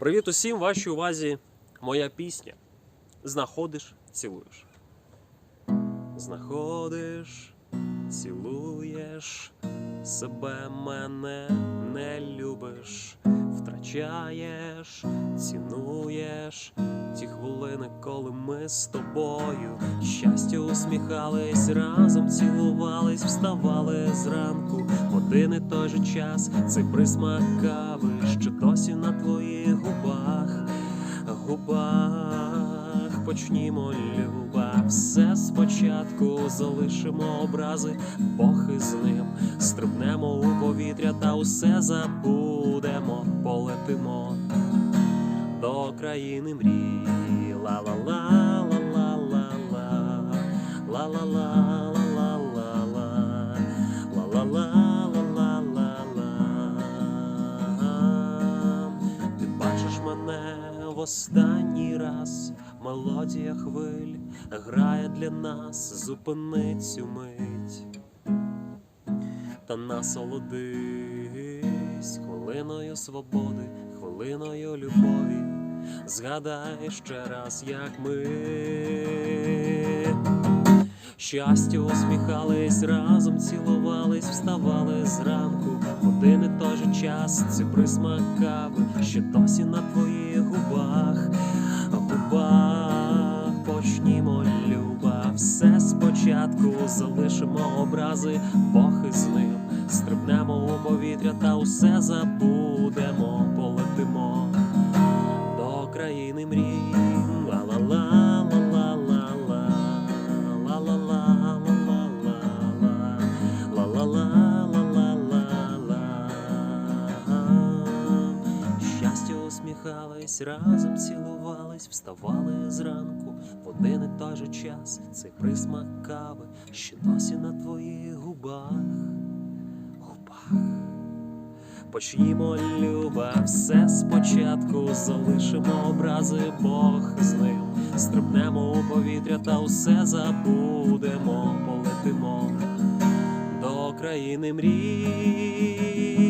Привіт усім, вашій увазі моя пісня. Знаходиш, цілуєш. Знаходиш, цілуєш, себе мене не любиш, втрачаєш, цінуєш хвилини, коли ми з тобою щастя усміхались, разом цілувались, вставали зранку. Один і той же час цей присмак кави, що досі на твоїх губах, губах почнімо, люба, все спочатку залишимо образи, Бог із ним, стрибнемо у повітря та усе забудемо, полетимо до країни мрій. Ти бачиш мене в останній раз, мелодія хвиль грає для нас, зупини цю мить. Та насолодись хвилиною свободи, хвилиною любові. Згадай ще раз, як ми. Щастя усміхались, разом цілувались, вставали зранку. Один і той же час це присмак кави, ще досі на твоїх губах, губах почнімо, люба, все спочатку залишимо образи, Бог із ним, стрибнемо у повітря та усе забудемо, Щастя усміхались, разом цілувались, вставали зранку в один і той же час. Цей присмак кави, що досі на твоїх губах, губах. Почнімо, люба, все спочатку залишимо образи, Бог з ним. Стрибнемо у повітря та усе забудемо, полетимо до країни мрій.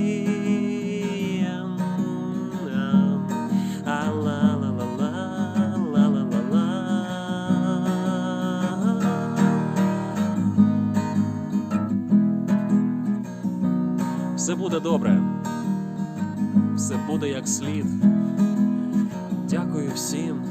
Все буде добре. Все буде як слід. Дякую всім